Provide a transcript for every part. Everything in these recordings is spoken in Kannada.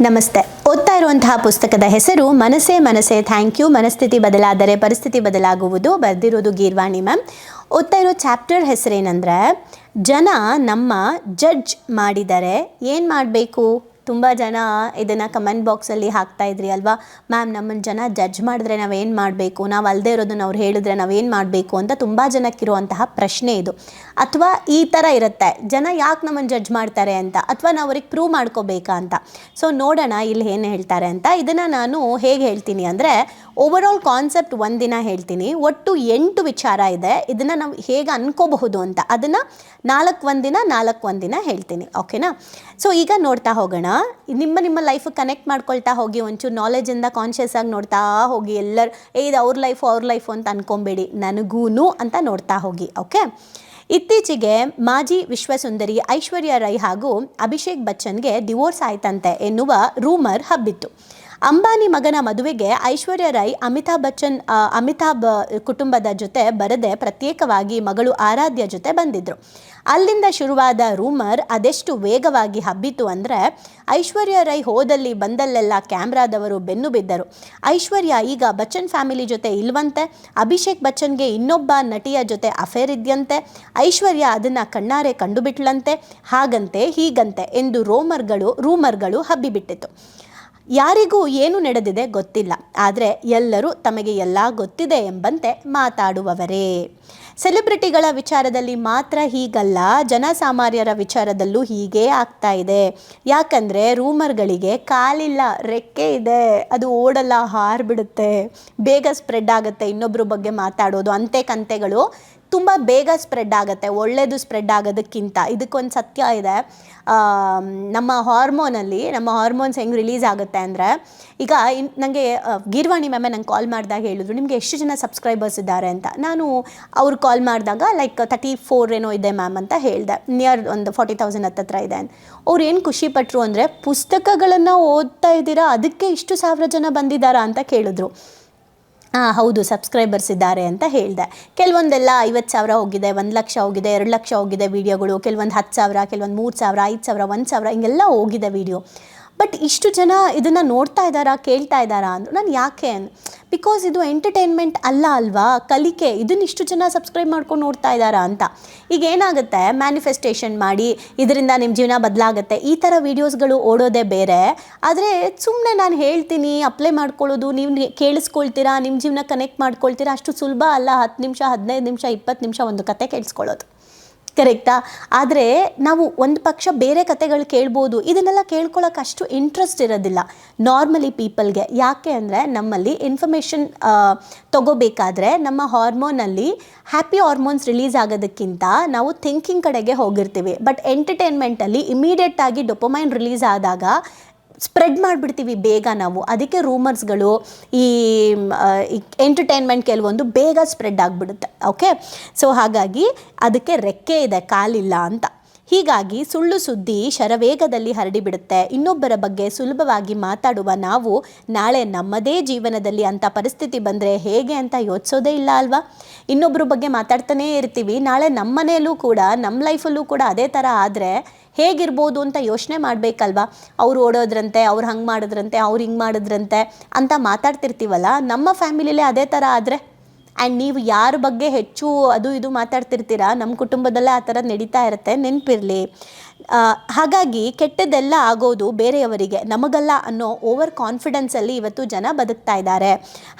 ನಮಸ್ತೆ. ಓದ್ತಾ ಇರುವಂತಹ ಪುಸ್ತಕದ ಹೆಸರು ಮನಸ್ಸೇ ಮನಸ್ಸೇ, ಥ್ಯಾಂಕ್ ಯು. ಮನಸ್ಥಿತಿ ಬದಲಾದರೆ ಪರಿಸ್ಥಿತಿ ಬದಲಾಗುವುದು. ಬರೆದಿರೋದು ಗೀರ್ವಾಣಿ ಮ್ಯಾಮ್. ಓದ್ತಾ ಇರೋ ಚಾಪ್ಟರ್ ಹೆಸರೇನೆಂದರೆ, ಜನ ನಮ್ಮ ಜಡ್ಜ್ ಮಾಡಿದರೆ ಏನು ಮಾಡಬೇಕು? ತುಂಬ ಜನ ಇದನ್ನು ಕಮೆಂಟ್ ಬಾಕ್ಸಲ್ಲಿ ಹಾಕ್ತಾ ಇದ್ರಿ ಅಲ್ವಾ? ಮ್ಯಾಮ್ ನಮ್ಮನ್ನು ಜನ ಜಡ್ಜ್ ಮಾಡಿದ್ರೆ ನಾವೇನು ಮಾಡಬೇಕು? ನಾವು ಅಲ್ಲದೆ ಇರೋದನ್ನು ಅವ್ರು ಹೇಳಿದ್ರೆ ನಾವೇನು ಮಾಡಬೇಕು ಅಂತ ತುಂಬ ಜನಕ್ಕಿರುವಂತಹ ಪ್ರಶ್ನೆ ಇದು. ಅಥವಾ ಈ ಥರ ಇರುತ್ತೆ. ಜನ ಯಾಕೆ ನಮ್ಮನ್ನು ಜಡ್ಜ್ ಮಾಡ್ತಾರೆ ಅಂತ? ಅಥವಾ ನಾವು ಅವ್ರಿಗೆ ಪ್ರೂವ್ ಮಾಡ್ಕೋಬೇಕಾ ಅಂತ? ಸೊ ನೋಡೋಣ, ಇಲ್ಲಿ ಏನು ಹೇಳ್ತಾರೆ ಅಂತ. ಇದನ್ನು ನಾನು ಹೇಗೆ ಹೇಳ್ತೀನಿ ಅಂದರೆ ಓವರ್ ಆಲ್ ಕಾನ್ಸೆಪ್ಟ್ ಒಂದಿನ ಹೇಳ್ತೀನಿ. ಒಟ್ಟು ಎಂಟು ವಿಚಾರ ಇದೆ. ಇದನ್ನು ನಾವು ಹೇಗೆ ಅನ್ಕೋಬಹುದು ಅಂತ ಅದನ್ನು ನಾಲ್ಕು ಒಂದಿನ ನಾಲ್ಕು ಒಂದಿನ ಹೇಳ್ತೀನಿ. ಓಕೆನಾ ಸೊ ಈಗ ನೋಡ್ತಾ ಹೋಗೋಣ. ನಿಮ್ಮ ನಿಮ್ಮ ಲೈಫ್ ಕನೆಕ್ಟ್ ಮಾಡ್ಕೊಳ್ತಾ ಹೋಗಿ, ಒಂಚೂರು ನಾಲೆಜಿಂದ ಕಾನ್ಷಿಯಸ್ ಆಗಿ ನೋಡ್ತಾ ಹೋಗಿ, ಎಲ್ಲರೂ ಇದು ಅವ್ರ ಲೈಫು ಅವ್ರ ಲೈಫು ಅಂತ ಅನ್ಕೊಂಬೇಡಿ. ನನಗೂನು ಅಂತ ನೋಡ್ತಾ ಹೋಗಿ. ಓಕೆ ಇತ್ತೀಚೆಗೆ ಮಾಜಿ ವಿಶ್ವಸುಂದರಿ ಐಶ್ವರ್ಯ ರೈ ಹಾಗೂ ಅಭಿಷೇಕ್ ಬಚ್ಚನ್ಗೆ ಡಿವೋರ್ಸ್ ಆಯ್ತಂತೆ ಎನ್ನುವ ರೂಮರ್ ಹಬ್ಬಿತ್ತು. ಅಂಬಾನಿ ಮಗನ ಮದುವೆಗೆ ಐಶ್ವರ್ಯ ರೈ, ಅಮಿತಾಬ್ ಬಚ್ಚನ್ ಅಮಿತಾಬ್ ಕುಟುಂಬದ ಜೊತೆ ಬರದೆ ಪ್ರತ್ಯೇಕವಾಗಿ ಮಗಳು ಆರಾಧ್ಯ ಜೊತೆ ಬಂದಿದ್ರು. ಅಲ್ಲಿಂದ ಶುರುವಾದ ರೂಮರ್ ಅದೆಷ್ಟು ವೇಗವಾಗಿ ಹಬ್ಬಿತು ಅಂದರೆ ಐಶ್ವರ್ಯ ರೈ ಹೋದಲ್ಲಿ ಬಂದಲ್ಲೆಲ್ಲ ಕ್ಯಾಮ್ರಾದವರು ಬೆನ್ನು ಬಿದ್ದರು. ಐಶ್ವರ್ಯ ಈಗ ಬಚ್ಚನ್ ಫ್ಯಾಮಿಲಿ ಜೊತೆ ಇಲ್ವಂತೆ, ಅಭಿಷೇಕ್ ಬಚ್ಚನ್ಗೆ ಇನ್ನೊಬ್ಬ ನಟಿಯ ಜೊತೆ ಅಫೇರ್ ಇದೆಯಂತೆ, ಐಶ್ವರ್ಯ ಅದನ್ನು ಕಣ್ಣಾರೆ ಕಂಡುಬಿಟ್ಲಂತೆ, ಹಾಗಂತೆ ಹೀಗಂತೆ ಎಂದು ರೋಮರ್ಗಳು, ರೂಮರ್ಗಳು ಹಬ್ಬಿಬಿಟ್ಟಿತು ಯಾರಿಗೂ ಏನು ನಡೆದಿದೆ ಗೊತ್ತಿಲ್ಲ. ಆದರೆ ಎಲ್ಲರೂ ತಮಗೆ ಎಲ್ಲ ಗೊತ್ತಿದೆ ಎಂಬಂತೆ ಮಾತಾಡುವವರೇ. ಸೆಲೆಬ್ರಿಟಿಗಳ ವಿಚಾರದಲ್ಲಿ ಮಾತ್ರ ಹೀಗಲ್ಲ. ಜನಸಾಮಾನ್ಯರ ವಿಚಾರದಲ್ಲೂ ಹೀಗೇ ಆಗ್ತಾ ಇದೆ. ಯಾಕಂದರೆ ರೂಮರ್ಗಳಿಗೆ ಕಾಲಿಲ್ಲ, ರೆಕ್ಕೆ ಇದೆ. ಅದು ಓಡಲ್ಲ, ಹಾರ್ಬಿಡುತ್ತೆ. ಬೇಗ ಸ್ಪ್ರೆಡ್ ಆಗುತ್ತೆ ಇನ್ನೊಬ್ಬರ ಬಗ್ಗೆ ಮಾತಾಡೋದು. ಅಂತೆ ಕಂತೆಗಳು ತುಂಬ ಬೇಗ ಸ್ಪ್ರೆಡ್ ಆಗುತ್ತೆ ಒಳ್ಳೆಯದು ಸ್ಪ್ರೆಡ್ ಆಗೋದಕ್ಕಿಂತ. ಇದಕ್ಕೊಂದು ಸತ್ಯ ಇದೆ. ನಮ್ಮ ಹಾರ್ಮೋನಲ್ಲಿ, ನಮ್ಮ ಹಾರ್ಮೋನ್ಸ್ ಹೆಂಗೆ ರಿಲೀಸ್ ಆಗುತ್ತೆ ಅಂದರೆ, ಈಗ ಇನ್ ನನಗೆ ಗೀರ್ವಾಣಿ ಮ್ಯಾಮೆ ನಂಗೆ ಕಾಲ್ ಮಾಡಿದಾಗ ಹೇಳಿದ್ರು, ನಿಮಗೆ ಎಷ್ಟು ಜನ ಸಬ್ಸ್ಕ್ರೈಬರ್ಸ್ ಇದ್ದಾರೆ ಅಂತ? ನಾನು ಅವ್ರು ಕಾಲ್ ಮಾಡಿದಾಗ ಲೈಕ್ ತರ್ಟಿ ಫೋರ್ ಏನೋ ಇದೆ ಮ್ಯಾಮ್ ಅಂತ ಹೇಳಿದೆ. ನಿಯರ್ ಒಂದು ಫಾರ್ಟಿ ತೌಸಂಡ್ ಹತ್ತತ್ರ ಇದೆ ಅವ್ರು ಏನು ಖುಷಿ ಪಟ್ಟರು ಅಂದರೆ, ಪುಸ್ತಕಗಳನ್ನು ಓದ್ತಾ ಇದ್ದೀರಾ, ಅದಕ್ಕೆ ಇಷ್ಟು ಸಾವಿರ ಜನ ಬಂದಿದ್ದಾರಾ ಅಂತ ಕೇಳಿದ್ರು. ಹಾಂ ಹೌದು ಸಬ್ಸ್ಕ್ರೈಬರ್ಸ್ ಇದ್ದಾರೆ ಅಂತ ಹೇಳಿದೆ. ಕೆಲವೊಂದೆಲ್ಲ ಐವತ್ತು ಸಾವಿರ ಹೋಗಿದೆ, ಒಂದು ಲಕ್ಷ ಹೋಗಿದೆ, ಎರಡು ಲಕ್ಷ ಹೋಗಿದೆ ವೀಡಿಯೋಗಳು ಕೆಲವೊಂದು ಹತ್ತು ಸಾವಿರ, ಕೆಲವೊಂದು ಮೂರು ಸಾವಿರ, ಐದು ಸಾವಿರ, ಒಂದು ಸಾವಿರ, ಹಿಂಗೆಲ್ಲ ಹೋಗಿದೆ ವೀಡಿಯೋ ಬಟ್ ಇಷ್ಟು ಜನ ಇದನ್ನು ನೋಡ್ತಾ ಇದ್ದಾರಾ, ಕೇಳ್ತಾ ಇದ್ದಾರಾ ಅಂದರು, ನಾನು ಯಾಕೆ ಬಿಕಾಸ್ ಇದು ಎಂಟರ್ಟೈನ್ಮೆಂಟ್ ಅಲ್ಲ ಅಲ್ವಾ? ಕಲಿಕೆ ಇದನ್ನ ಇಷ್ಟು ಜನ ಸಬ್ಸ್ಕ್ರೈಬ್ ಮಾಡ್ಕೊಂಡು ನೋಡ್ತಾ ಇದ್ದಾರಾ ಅಂತ. ಈಗ ಏನಾಗುತ್ತೆ? ಮ್ಯಾನಿಫೆಸ್ಟೇಷನ್ ಮಾಡಿ, ಇದರಿಂದ ನಿಮ್ಮ ಜೀವನ ಬದಲಾಗುತ್ತೆ. ಈ ಥರ ವೀಡಿಯೋಸ್ಗಳು ಓಡೋದೇ ಬೇರೆ. ಆದರೆ ಸುಮ್ಮನೆ ನಾನು ಹೇಳ್ತೀನಿ ಅಪ್ಲೈ ಮಾಡ್ಕೊಳ್ಳೋದು, ನೀವು ಕೇಳಿಸ್ಕೊಳ್ತೀರಾ ನಿಮ್ಮ ಜೀವನ ಕನೆಕ್ಟ್ ಮಾಡ್ಕೊಳ್ತೀರಾ, ಅಷ್ಟು ಸುಲಭ ಅಲ್ಲ. ಹತ್ತು ನಿಮಿಷ, ಹದಿನೈದು ನಿಮಿಷ, ಇಪ್ಪತ್ತು ನಿಮಿಷ ಒಂದು ಕತೆ ಕೇಳಿಸ್ಕೊಳ್ಳೋದು. ಕರೆಕ್ಟಾ? ಆದರೆ ನಾವು ಒಂದು ಪಕ್ಷ ಬೇರೆ ಕತೆಗಳು ಕೇಳ್ಬೋದು, ಇದನ್ನೆಲ್ಲ ಕೇಳ್ಕೊಳ್ಳೋಕೆ ಅಷ್ಟು ಇಂಟ್ರೆಸ್ಟ್ ಇರೋದಿಲ್ಲ. ನಾರ್ಮಲಿ ಪೀಪಲ್ಗೆ ಯಾಕೆ ಅಂದರೆ ನಮ್ಮಲ್ಲಿ ಇನ್ಫಾರ್ಮೇಷನ್ ತಗೋಬೇಕಾದ್ರೆ ನಮ್ಮ ಹಾರ್ಮೋನಲ್ಲಿ ಹ್ಯಾಪಿ ಹಾರ್ಮೋನ್ಸ್ ರಿಲೀಸ್ ಆಗೋದಕ್ಕಿಂತ ನಾವು ಥಿಂಕಿಂಗ್ ಕಡೆಗೆ ಹೋಗಿರ್ತೀವಿ. ಬಟ್ ಎಂಟರ್ಟೈನ್ಮೆಂಟಲ್ಲಿ ಇಮಿಡಿಯೇಟ್ ಆಗಿ ಡೊಪೊಮೈನ್ ರಿಲೀಸ್ ಆದಾಗ ಸ್ಪ್ರೆಡ್ ಮಾಡಿಬಿಡ್ತೀವಿ ಬೇಗ ನಾವು. ಅದಕ್ಕೆ ರೂಮರ್ಸ್ಗಳು ಈ ಎಂಟರ್ಟೈನ್ಮೆಂಟ್ ಕೆಲವೊಂದು ಬೇಗ ಸ್ಪ್ರೆಡ್ ಆಗಿಬಿಡುತ್ತೆ. ಓಕೆ ಸೊ ಹಾಗಾಗಿ ಅದಕ್ಕೆ ರೆಕ್ಕೆ ಇದೆ, ಕಾಲಿಲ್ಲ ಅಂತ. ಹೀಗಾಗಿ ಸುಳ್ಳು ಸುದ್ದಿ ಶರವೇಗದಲ್ಲಿ ಹರಡಿಬಿಡುತ್ತೆ. ಇನ್ನೊಬ್ಬರ ಬಗ್ಗೆ ಸುಲಭವಾಗಿ ಮಾತಾಡುವ ನಾವು ನಾಳೆ ನಮ್ಮದೇ ಜೀವನದಲ್ಲಿ ಅಂಥ ಪರಿಸ್ಥಿತಿ ಬಂದರೆ ಹೇಗೆ ಅಂತ ಯೋಚಿಸೋದೇ ಇಲ್ಲ ಅಲ್ವಾ? ಇನ್ನೊಬ್ಬರ ಬಗ್ಗೆ ಮಾತಾಡ್ತಾನೇ ಇರ್ತೀವಿ. ನಾಳೆ ನಮ್ಮ ಮನೆಯಲ್ಲೂ ಕೂಡ ನಮ್ಮ ಲೈಫಲ್ಲೂ ಕೂಡ ಅದೇ ಥರ ಆದರೆ ಹೇಗಿರ್ಬೋದು ಅಂತ ಯೋಚನೆ ಮಾಡಬೇಕಲ್ವಾ? ಅವ್ರು ಓಡೋದ್ರಂತೆ, ಅವ್ರು ಹಂಗೆ ಮಾಡಿದ್ರಂತೆ, ಅವ್ರು ಹಿಂಗೆ ಮಾಡಿದ್ರಂತೆ ಅಂತ ಮಾತಾಡ್ತಿರ್ತೀವಲ್ಲ? ನಮ್ಮ ಫ್ಯಾಮಿಲಿಲೇ ಅದೇ ಥರ ಆದರೆ? ಆ್ಯಂಡ್ ನೀವು ಯಾರ ಬಗ್ಗೆ ಹೆಚ್ಚು ಅದು ಇದು ಮಾತಾಡ್ತಿರ್ತೀರಾ? ನಮ್ಮ ಕುಟುಂಬದಲ್ಲೇ ಆ ಥರ ನಡೀತಾ ಇರುತ್ತೆ. ನೆನಪಿರಲಿ. ಹಾಗಾಗಿ ಕೆಟ್ಟದ್ದೆಲ್ಲ ಆಗೋದು ಬೇರೆಯವರಿಗೆ, ನಮಗಲ್ಲ ಅನ್ನೋ ಓವರ್ ಕಾನ್ಫಿಡೆನ್ಸಲ್ಲಿ ಇವತ್ತು ಜನ ಬದುಕ್ತಾ ಇದ್ದಾರೆ.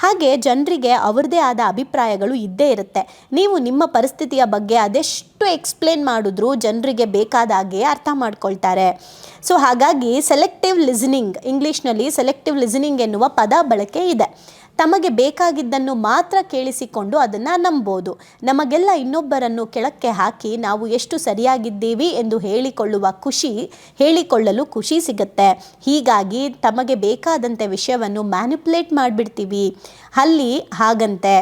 ಹಾಗೆ ಜನರಿಗೆ ಅವ್ರದ್ದೇ ಆದ ಅಭಿಪ್ರಾಯಗಳು ಇದ್ದೇ ಇರುತ್ತೆ. ನೀವು ನಿಮ್ಮ ಪರಿಸ್ಥಿತಿಯ ಬಗ್ಗೆ ಅದೆಷ್ಟು ಎಕ್ಸ್ಪ್ಲೇನ್ ಮಾಡಿದ್ರೂ ಜನರಿಗೆ ಬೇಕಾದಾಗೆ ಅರ್ಥ ಮಾಡ್ಕೊಳ್ತಾರೆ. ಸೊ ಹಾಗಾಗಿ ಸೆಲೆಕ್ಟಿವ್ ಲಿಸನಿಂಗ್ ಇಂಗ್ಲೀಷ್ನಲ್ಲಿ ಸೆಲೆಕ್ಟಿವ್ ಲಿಸನಿಂಗ್ ಎನ್ನುವ ಪದ ಬಳಕೆ ಇದೆ. ತಮಗೆ ಬೇಕಾಗಿದ್ದನ್ನು ಮಾತ್ರ ಕೇಳಿಸಿಕೊಂಡು ಅದನ್ನು ನಂಬೋದು. ನಮಗೆಲ್ಲ ಇನ್ನೊಬ್ಬರನ್ನು ಕೆಳಕ್ಕೆ ಹಾಕಿ ನಾವು ಎಷ್ಟು ಸರಿಯಾಗಿದ್ದೀವಿ ಎಂದು ಹೇಳಿಕೊಳ್ಳುವ ಖುಷಿ ಹೇಳಿಕೊಳ್ಳಲು ಖುಷಿ ಸಿಗುತ್ತೆ. ಹೀಗಾಗಿ ತಮಗೆ ಬೇಕಾದಂತೆ ವಿಷಯವನ್ನು ಮ್ಯಾನಿಪುಲೇಟ್ ಮಾಡಿಬಿಡ್ತೀವಿ. ಅಲ್ಲಿ ಹಾಗಂತೆ,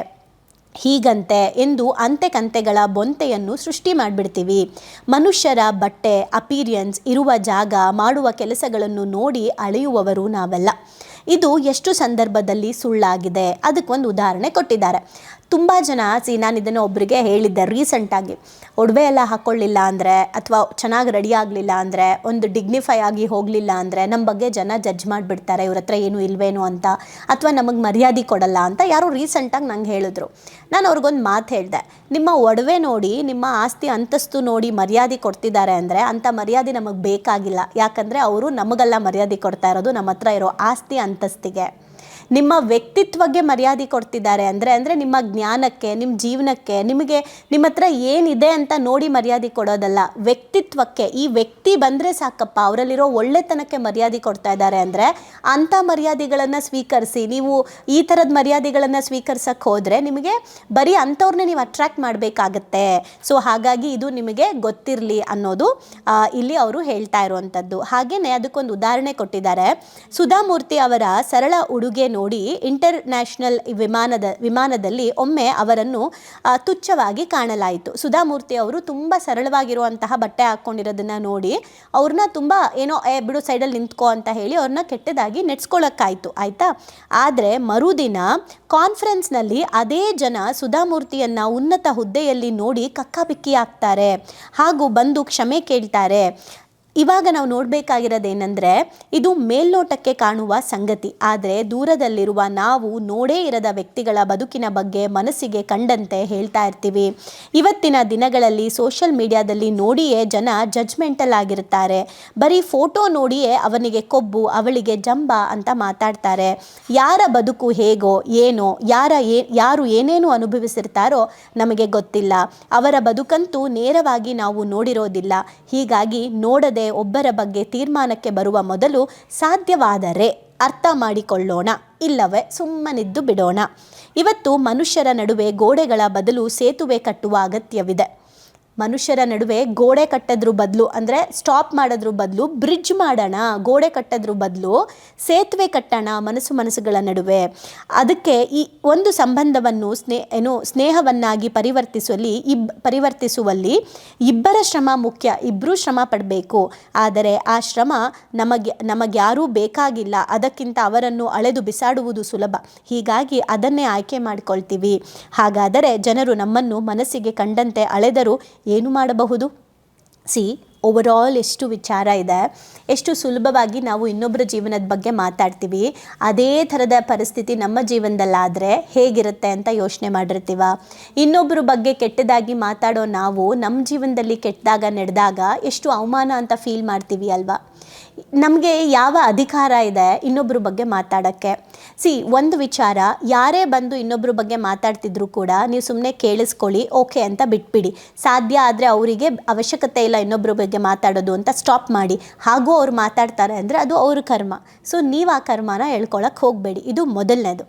ಹೀಗಂತೆ ಎಂದು ಅಂತೆ ಕಂತೆಗಳ ಬೊಂತೆಯನ್ನು ಸೃಷ್ಟಿ ಮಾಡಿಬಿಡ್ತೀವಿ. ಮನುಷ್ಯರ ಬಟ್ಟೆ, ಅಪೀರಿಯನ್ಸ್ ಇರುವ ಜಾಗ, ಮಾಡುವ ಕೆಲಸಗಳನ್ನು ನೋಡಿ ಅಳೆಯುವವರು ನಾವೆಲ್ಲ. ಇದು ಎಷ್ಟು ಸಂದರ್ಭದಲ್ಲಿ ಸುಳ್ಳಾಗಿದೆ? ಅದಕ್ಕೊಂದು ಉದಾಹರಣೆ ಕೊಟ್ಟಿದ್ದಾರೆ. ತುಂಬ ಜನ ಸಿ, ನಾನು ಇದನ್ನು ಒಬ್ಬರಿಗೆ ಹೇಳಿದ್ದೆ ರೀಸೆಂಟಾಗಿ ಒಡವೆ ಎಲ್ಲ ಹಾಕ್ಕೊಳ್ಳಿಲ್ಲ ಅಂದರೆ ಅಥವಾ ಚೆನ್ನಾಗಿ ರೆಡಿ ಆಗಲಿಲ್ಲ ಅಂದರೆ, ಒಂದು ಡಿಗ್ನಿಫೈ ಆಗಿ ಹೋಗಲಿಲ್ಲ ಅಂದರೆ ನಮ್ಮ ಬಗ್ಗೆ ಜನ ಜಡ್ಜ್ ಮಾಡಿಬಿಡ್ತಾರೆ, ಇವ್ರ ಹತ್ರ ಏನು ಇಲ್ವೇನೋ ಅಂತ. ಅಥವಾ ನಮಗೆ ಮರ್ಯಾದೆ ಕೊಡಲ್ಲ ಅಂತ ಯಾರೋ ರೀಸೆಂಟಾಗಿ ನಂಗೆ ಹೇಳಿದ್ರು. ನಾನು ಅವ್ರಿಗೊಂದು ಮಾತು ಹೇಳಿದೆ. ನಿಮ್ಮ ಒಡವೆ ನೋಡಿ, ನಿಮ್ಮ ಆಸ್ತಿ ಅಂತಸ್ತು ನೋಡಿ ಮರ್ಯಾದೆ ಕೊಡ್ತಿದ್ದಾರೆ ಅಂದರೆ ಅಂಥ ಮರ್ಯಾದೆ ನಮಗೆ ಬೇಕಾಗಿಲ್ಲ. ಯಾಕಂದರೆ ಅವರು ನಮಗೆಲ್ಲ ಮರ್ಯಾದೆ ಕೊಡ್ತಾ ಇರೋದು ನಮ್ಮ ಹತ್ರ ಇರೋ ಆಸ್ತಿ ಅಂತಸ್ತಿಗೆ. ನಿಮ್ಮ ವ್ಯಕ್ತಿತ್ವಕ್ಕೆ ಮರ್ಯಾದೆ ಕೊಡ್ತಿದ್ದಾರೆ ಅಂದರೆ ಅಂದರೆ ನಿಮ್ಮ ಜ್ಞಾನಕ್ಕೆ, ನಿಮ್ಮ ಜೀವನಕ್ಕೆ, ನಿಮಗೆ ನಿಮ್ಮ ಹತ್ರ ಏನಿದೆ ಅಂತ ನೋಡಿ ಮರ್ಯಾದೆ ಕೊಡೋದಲ್ಲ. ವ್ಯಕ್ತಿತ್ವಕ್ಕೆ, ಈ ವ್ಯಕ್ತಿ ಬಂದರೆ ಸಾಕಪ್ಪ, ಅವರಲ್ಲಿರೋ ಒಳ್ಳೆತನಕ್ಕೆ ಮರ್ಯಾದೆ ಕೊಡ್ತಾ ಇದ್ದಾರೆ ಅಂದರೆ, ಅಂಥ ಮರ್ಯಾದೆಗಳನ್ನು ಸ್ವೀಕರಿಸಿ, ನೀವು ಈ ಥರದ ಮರ್ಯಾದೆಗಳನ್ನು ಸ್ವೀಕರಿಸಕ್ಕೆ ಹೋದರೆ ನಿಮಗೆ ಬರೀ ಅಂಥವ್ರನ್ನ ನೀವು ಅಟ್ರ್ಯಾಕ್ಟ್ ಮಾಡಬೇಕಾಗತ್ತೆ. ಸೊ ಹಾಗಾಗಿ ಇದು ನಿಮಗೆ ಗೊತ್ತಿರಲಿ ಅನ್ನೋದು ಇಲ್ಲಿ ಅವರು ಹೇಳ್ತಾ ಇರುವಂಥದ್ದು. ಹಾಗೆಯೇ ಅದಕ್ಕೊಂದು ಉದಾಹರಣೆ ಕೊಟ್ಟಿದ್ದಾರೆ. ಸುಧಾಮೂರ್ತಿ ಅವರ ಸರಳ ಉಡುಗೆ ನೋಡಿ ಇಂಟರ್ ನ್ಯಾಷನಲ್ ವಿಮಾನದ, ವಿಮಾನದಲ್ಲಿ ಒಮ್ಮೆ ಅವರನ್ನು ತುಚ್ಛವಾಗಿ ಕಾಣಲಾಯಿತು. ಸುಧಾಮೂರ್ತಿ ಅವರು ತುಂಬ ಸರಳವಾಗಿರುವಂತಹ ಬಟ್ಟೆ ಹಾಕ್ಕೊಂಡಿರೋದನ್ನ ನೋಡಿ ಅವ್ರನ್ನ ತುಂಬ ಏನೋ, ಏ, ಬಿಡು, ಸೈಡಲ್ಲಿ ನಿಂತ್ಕೋ ಅಂತ ಹೇಳಿ ಅವ್ರನ್ನ ಕೆಟ್ಟದಾಗಿ ನೆಡ್ಸ್ಕೊಳ್ಳೋಕ್ಕಾಯಿತು ಆಯಿತಾ? ಆದರೆ ಮರುದಿನ ಕಾನ್ಫರೆನ್ಸ್ನಲ್ಲಿ ಅದೇ ಜನ ಸುಧಾಮೂರ್ತಿಯನ್ನು ಉನ್ನತ ಹುದ್ದೆಯಲ್ಲಿ ನೋಡಿ ಕಕ್ಕಾಬಿಕ್ಕಿ ಆಗ್ತಾರೆ ಹಾಗೂ ಬಂದು ಕ್ಷಮೆ ಕೇಳ್ತಾರೆ. ಇವಾಗ ನಾವು ನೋಡಬೇಕಾಗಿರೋದೇನೆಂದರೆ, ಇದು ಮೇಲ್ನೋಟಕ್ಕೆ ಕಾಣುವ ಸಂಗತಿ. ಆದರೆ ದೂರದಲ್ಲಿರುವ ನಾವು ನೋಡೇ ಇರದ ವ್ಯಕ್ತಿಗಳ ಬದುಕಿನ ಬಗ್ಗೆ ಮನಸ್ಸಿಗೆ ಕಂಡಂತೆ ಹೇಳ್ತಾ ಇರ್ತೀವಿ. ಇವತ್ತಿನ ದಿನಗಳಲ್ಲಿ ಸೋಷಿಯಲ್ ಮೀಡಿಯಾದಲ್ಲಿ ನೋಡಿಯೇ ಜನ ಜಜ್ಮೆಂಟಲ್ ಆಗಿರ್ತಾರೆ ಬರೀ ಫೋಟೋ ನೋಡಿಯೇ ಅವನಿಗೆ ಕೊಬ್ಬು, ಅವಳಿಗೆ ಜಂಬ ಅಂತ ಮಾತಾಡ್ತಾರೆ. ಯಾರ ಬದುಕು ಹೇಗೋ, ಏನೋ, ಯಾರ ಏ, ಯಾರು ಏನೇನು ಅನುಭವಿಸಿರ್ತಾರೋ ನಮಗೆ ಗೊತ್ತಿಲ್ಲ. ಅವರ ಬದುಕಂತೂ ನೇರವಾಗಿ ನಾವು ನೋಡಿರೋದಿಲ್ಲ. ಹೀಗಾಗಿ ನೋಡದೆ ಒಬ್ಬರ ಬಗ್ಗೆ ತೀರ್ಮಾನಕ್ಕೆ ಬರುವ ಮೊದಲು ಸಾಧ್ಯವಾದರೆ ಅರ್ಥ ಮಾಡಿಕೊಳ್ಳೋಣ, ಇಲ್ಲವೇ ಸುಮ್ಮನಿದ್ದು ಬಿಡೋಣ. ಇವತ್ತು ಮನುಷ್ಯರ ನಡುವೆ ಗೋಡೆಗಳ ಬದಲು ಸೇತುವೆ ಕಟ್ಟುವ ಅಗತ್ಯವಿದೆ. ಮನುಷ್ಯರ ನಡುವೆ ಗೋಡೆ ಕಟ್ಟೋದ್ರ ಬದಲು, ಅಂದರೆ ಸ್ಟಾಪ್ ಮಾಡೋದ್ರ ಬದಲು ಬ್ರಿಡ್ಜ್ ಮಾಡೋಣ, ಗೋಡೆ ಕಟ್ಟೋದ್ರ ಬದಲು, ಸೇತುವೆ ಕಟ್ಟೋಣ ಮನಸ್ಸು ಮನಸ್ಸುಗಳ ನಡುವೆ. ಅದಕ್ಕೆ ಈ ಒಂದು ಸಂಬಂಧವನ್ನು ಸ್ನೇ, ಏನು ಸ್ನೇಹವನ್ನಾಗಿ ಪರಿವರ್ತಿಸುವಲ್ಲಿ, ಇಬ್, ಪರಿವರ್ತಿಸುವಲ್ಲಿ ಇಬ್ಬರ ಶ್ರಮ ಮುಖ್ಯ ಇಬ್ಬರೂ ಶ್ರಮ ಪಡಬೇಕು. ಆದರೆ ಆ ಶ್ರಮ ನಮಗೆ ನಮಗ್ಯಾರೂ ಬೇಕಾಗಿಲ್ಲ. ಅದಕ್ಕಿಂತ ಅವರನ್ನು ಅಳೆದು ಬಿಸಾಡುವುದು ಸುಲಭ. ಹೀಗಾಗಿ ಅದನ್ನೇ ಆಯ್ಕೆ ಮಾಡಿಕೊಳ್ತೀವಿ. ಹಾಗಾದರೆ ಜನರು ನಮ್ಮನ್ನು ಮನಸ್ಸಿಗೆ ಕಂಡಂತೆ ಅಳೆದರೂ ಏನು ಮಾಡಬಹುದು? ಸಿ ಓವರಾಲ್ ಎಷ್ಟು ವಿಚಾರ ಇದೆ, ಎಷ್ಟು ಸುಲಭವಾಗಿ ನಾವು ಇನ್ನೊಬ್ಬರ ಜೀವನದ ಬಗ್ಗೆ ಮಾತಾಡ್ತೀವಿ, ಅದೇ ಥರದ ಪರಿಸ್ಥಿತಿ ನಮ್ಮ ಜೀವನದಲ್ಲಾದರೆ ಹೇಗಿರುತ್ತೆ ಅಂತ ಯೋಚನೆ ಮಾಡಿರ್ತೀವ. ಇನ್ನೊಬ್ಬರ ಬಗ್ಗೆ ಕೆಟ್ಟದಾಗಿ ಮಾತಾಡೋ ನಾವು ನಮ್ಮ ಜೀವನದಲ್ಲಿ ಕೆಟ್ಟದಾಗ, ನಡೆದಾಗ ಎಷ್ಟು ಅವಮಾನ ಅಂತ ಫೀಲ್ ಮಾಡ್ತೀವಿ ಅಲ್ವಾ? ನಮಗೆ ಯಾವ ಅಧಿಕಾರ ಇದೆ ಇನ್ನೊಬ್ಬರ ಬಗ್ಗೆ ಮಾತಾಡೋಕ್ಕೆ? ಸಿ ಒಂದು ವಿಚಾರ, ಯಾರೇ ಬಂದು ಇನ್ನೊಬ್ಬರ ಬಗ್ಗೆ ಮಾತಾಡ್ತಿದ್ರು ಕೂಡ ನೀವು ಸುಮ್ಮನೆ ಕೇಳಿಸ್ಕೊಳ್ಳಿ, ಓಕೆ ಅಂತ ಬಿಟ್ಬಿಡಿ. ಸಾಧ್ಯ ಆದರೆ ಅವರಿಗೆ ಅವಶ್ಯಕತೆ ಇಲ್ಲ ಇನ್ನೊಬ್ಬರ ಬಗ್ಗೆ ಮಾತಾಡೋದು ಅಂತ ಸ್ಟಾಪ್ ಮಾಡಿ. ಹಾಗೂ ಅವ್ರು ಮಾತಾಡ್ತಾರೆ ಅಂದರೆ ಅದು ಅವ್ರ ಕರ್ಮ. ಸೊ ನೀವು ಆ ಕರ್ಮನ ಹೇಳ್ಕೊಳಕ್ಕೆ ಹೋಗಬೇಡಿ. ಇದು ಮೊದಲನೇದು.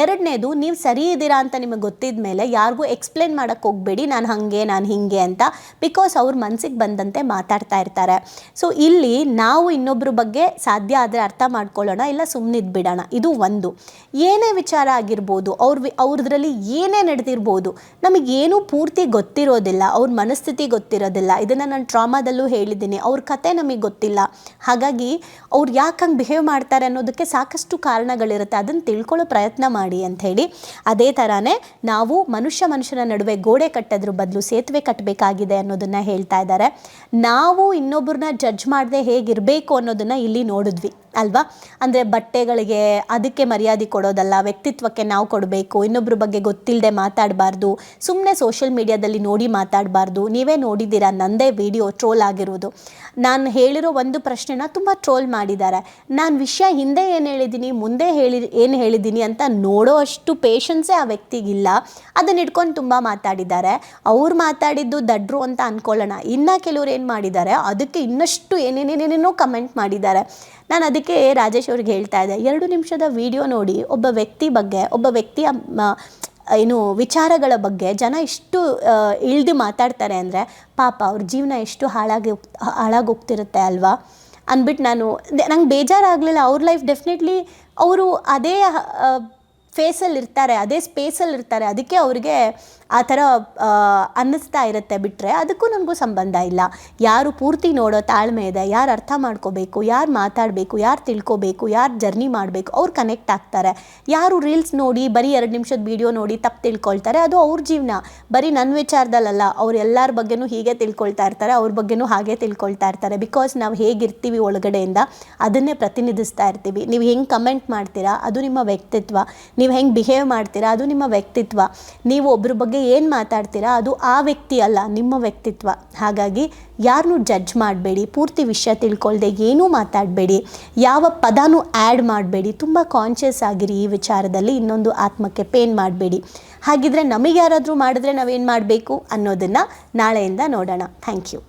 ಎರಡನೇದು, ನೀವು ಸರಿ ಇದ್ದೀರಾ ಅಂತ ನಿಮಗೆ ಗೊತ್ತಿದ ಮೇಲೆ ಯಾರಿಗೂ ಎಕ್ಸ್ಪ್ಲೇನ್ ಮಾಡೋಕ್ಕೆ ಹೋಗಬೇಡಿ, ನಾನು ಹಾಗೆ, ನಾನು ಹೀಗೆ ಅಂತ ಬಿಕಾಸ್ ಅವ್ರ ಮನಸ್ಸಿಗೆ ಬಂದಂತೆ ಮಾತಾಡ್ತಾ ಇರ್ತಾರೆ. ಸೊ ಇಲ್ಲಿ ನಾವು ಇನ್ನೊಬ್ಬರ ಬಗ್ಗೆ ಸಾಧ್ಯ ಆದರೆ ಅರ್ಥ ಮಾಡ್ಕೊಳ್ಳೋಣ, ಇಲ್ಲ ಸುಮ್ಮನಿದ್ದು ಬಿಡೋಣ. ಇದು ಒಂದು. ಏನೇ ವಿಚಾರ ಆಗಿರ್ಬೋದು, ಅವ್ರ ಅವ್ರದ್ರಲ್ಲಿ ಏನೇ ನಡೆದಿರ್ಬೋದು ನಮಗೇನೂ ಪೂರ್ತಿ ಗೊತ್ತಿರೋದಿಲ್ಲ, ಅವ್ರ ಮನಸ್ಥಿತಿ ಗೊತ್ತಿರೋದಿಲ್ಲ. ಇದನ್ನು ನಾನು ಟ್ರಾಮಾದಲ್ಲೂ ಹೇಳಿದ್ದೀನಿ. ಅವ್ರ ಕತೆ ನಮಗೆ ಗೊತ್ತಿಲ್ಲ. ಹಾಗಾಗಿ ಅವ್ರು ಯಾಕೆ ಹಂಗೆ ಬಿಹೇವ್ ಮಾಡ್ತಾರೆ ಅನ್ನೋದಕ್ಕೆ ಸಾಕಷ್ಟು ಕಾರಣಗಳಿರುತ್ತೆ. ಅದನ್ನು ತಿಳ್ಕೊಳ್ಳೋ ಪ್ರಯತ್ನ ಮಾಡಿ ಅಂಥೇಳಿ ಅದೇ ಥರನೇ ನಾವು ಮನುಷ್ಯ ಮನುಷ್ಯನ ನಡುವೆ ಗೋಡೆ ಕಟ್ಟೋದ್ರ ಬದಲು ಸೇತುವೆ ಕಟ್ಟಬೇಕಾಗಿದೆ ಅನ್ನೋದನ್ನು ಹೇಳ್ತಾ ಇದ್ದಾರೆ. ನಾವು ಇನ್ನೊಬ್ಬರನ್ನ ಜಡ್ಜ್ ಮಾಡದೆ ಹೇಗಿರಬೇಕು ಅನ್ನೋದನ್ನು ಇಲ್ಲಿ ನೋಡಿದ್ವಿ. ಅಲ್ವಾ? ಅಂದರೆ ಬಟ್ಟೆಗಳಿಗೆ ಅದಕ್ಕೆ ಮರ್ಯಾದೆ ಕೊಡೋದಲ್ಲ, ವ್ಯಕ್ತಿತ್ವಕ್ಕೆ ನಾವು ಕೊಡಬೇಕು ಇನ್ನೊಬ್ಬರ ಬಗ್ಗೆ ಗೊತ್ತಿಲ್ಲದೆ ಮಾತಾಡಬಾರ್ದು ಸುಮ್ಮನೆ ಸೋಷಿಯಲ್ ಮೀಡಿಯಾದಲ್ಲಿ ನೋಡಿ ಮಾತಾಡಬಾರ್ದು, ನೀವೇ ನೋಡಿದ್ದೀರಾ ನಂದೇ ವಿಡಿಯೋ ಟ್ರೋಲ್ ಆಗಿರುವುದು ನಾನು ಹೇಳಿರೋ ಒಂದು ಪ್ರಶ್ನೆನ ತುಂಬ ಟ್ರೋಲ್ ಮಾಡಿದ್ದಾರೆ. ನಾನು ವಿಷಯ ಹಿಂದೆ ಏನು ಹೇಳಿದ್ದೀನಿ, ಮುಂದೆ ಹೇಳಿ, ಏನು ಹೇಳಿದ್ದೀನಿ ಅಂತ ನೋಡೋ ಅಷ್ಟು ಪೇಷನ್ಸೇ ಆ ವ್ಯಕ್ತಿಗಿಲ್ಲ. ಅದನ್ನ ಇಟ್ಕೊಂಡು ತುಂಬ ಮಾತಾಡಿದ್ದಾರೆ. ಅವ್ರು ಮಾತಾಡಿದ್ದು ದಡ್ರು ಅಂತ ಅಂದ್ಕೊಳ್ಳೋಣ ಇನ್ನು ಕೆಲವ್ರು ಏನು ಮಾಡಿದ್ದಾರೆ, ಅದಕ್ಕೆ ಇನ್ನಷ್ಟು ಏನೇನೇನೇನೇನೋ ಕಮೆಂಟ್ ಮಾಡಿದ್ದಾರೆ. ನಾನು ಅದಕ್ಕೆ ರಾಜೇಶ್ ಅವ್ರಿಗೆ ಹೇಳ್ತಾ ಇದ್ದೆ, ಎರಡು ನಿಮಿಷದ ವಿಡಿಯೋ ನೋಡಿ, ಒಬ್ಬ ವ್ಯಕ್ತಿ ಬಗ್ಗೆ, ಒಬ್ಬ ವ್ಯಕ್ತಿಯ ಏನು ವಿಚಾರಗಳ ಬಗ್ಗೆ ಜನ ಇಷ್ಟು ಇಳ್ದು ಮಾತಾಡ್ತಾರೆ ಅಂದರೆ, ಪಾಪ ಅವ್ರ ಜೀವನ ಎಷ್ಟು ಹಾಳಾಗಿ ಹಾಳಾಗೋಗ್ತಿರುತ್ತೆ ಅಲ್ವಾ? ಅಂದ್ಬಿಟ್ಟು ನಾನು ನಂಗೆ ಬೇಜಾರಾಗಲಿಲ್ಲ, ಅವ್ರ ಲೈಫ್ ಡೆಫಿನೆಟ್ಲಿ ಅವರು ಅದೇ ಫೇಸಲ್ಲಿ ಇರ್ತಾರೆ ಅದೇ ಸ್ಪೇಸಲ್ಲಿ ಇರ್ತಾರೆ ಅದಕ್ಕೆ ಅವ್ರಿಗೆ ಆ ಥರ ಅನ್ನಿಸ್ತಾ ಇರುತ್ತೆ ಬಿಟ್ಟರೆ ಅದಕ್ಕೂ ನನಗೂ ಸಂಬಂಧ ಇಲ್ಲ. ಯಾರು ಪೂರ್ತಿ ನೋಡೋ ತಾಳ್ಮೆ ಇದೆ, ಯಾರು ಅರ್ಥ ಮಾಡ್ಕೋಬೇಕು, ಯಾರು ಮಾತಾಡಬೇಕು, ಯಾರು ತಿಳ್ಕೋಬೇಕು, ಯಾರು ಜರ್ನಿ ಮಾಡಬೇಕು, ಅವ್ರು ಕನೆಕ್ಟ್ ಆಗ್ತಾರೆ. ಯಾರು ರೀಲ್ಸ್ ನೋಡಿ, ಬರೀ ಎರಡು ನಿಮಿಷದ ವೀಡಿಯೋ ನೋಡಿ ತಪ್ಪು ತಿಳ್ಕೊಳ್ತಾರೆ, ಅದು ಅವ್ರ ಜೀವನ. ಬರೀ ನನ್ನ ವಿಚಾರದಲ್ಲಲ್ಲ, ಅವ್ರು ಎಲ್ಲರ ಬಗ್ಗೆನೂ ಹೀಗೆ ತಿಳ್ಕೊಳ್ತಾ ಇರ್ತಾರೆ, ಅವ್ರ ಬಗ್ಗೆನೂ ಹಾಗೆ ತಿಳ್ಕೊಳ್ತಾ ಇರ್ತಾರೆ. ಬಿಕಾಸ್ ನಾವು ಹೇಗಿರ್ತೀವಿ ಒಳಗಡೆಯಿಂದ, ಅದನ್ನೇ ಪ್ರತಿನಿಧಿಸ್ತಾ ಇರ್ತೀವಿ. ನೀವು ಹೆಂಗೆ ಕಮೆಂಟ್ ಮಾಡ್ತೀರಾ, ಅದು ನಿಮ್ಮ ವ್ಯಕ್ತಿತ್ವ. ನೀವು ಹೆಂಗೆ ಬಿಹೇವ್ ಮಾಡ್ತೀರಾ? ಅದು ನಿಮ್ಮ ವ್ಯಕ್ತಿತ್ವ. ನೀವು ಒಬ್ಬರ ಬಗ್ಗೆ ಏನು ಮಾತಾಡ್ತೀರಾ? ಅದು ಆ ವ್ಯಕ್ತಿ ಅಲ್ಲ, ನಿಮ್ಮ ವ್ಯಕ್ತಿತ್ವ. ಹಾಗಾಗಿ ಯಾರನ್ನೂ ಜಡ್ಜ್ ಮಾಡಬೇಡಿ, ಪೂರ್ತಿ ವಿಷಯ ತಿಳ್ಕೊಳ್ದೆ ಏನೂ ಮಾತಾಡಬೇಡಿ, ಯಾವ ಪದನೂ ಆ್ಯಡ್ ಮಾಡಬೇಡಿ, ತುಂಬ ಕಾನ್ಷಿಯಸ್ ಆಗಿರಿ ಈ ವಿಚಾರದಲ್ಲಿ, ಇನ್ನೊಂದು ಆತ್ಮಕ್ಕೆ ಪೇನ್ ಮಾಡಬೇಡಿ. ಹಾಗಿದ್ರೆ ನಮಗೆ ಯಾರಾದರೂ ಮಾಡಿದ್ರೆ ನಾವೇನು ಮಾಡಬೇಕು ಅನ್ನೋದನ್ನು ನಾಳೆಯಿಂದ ನೋಡೋಣ. Thank you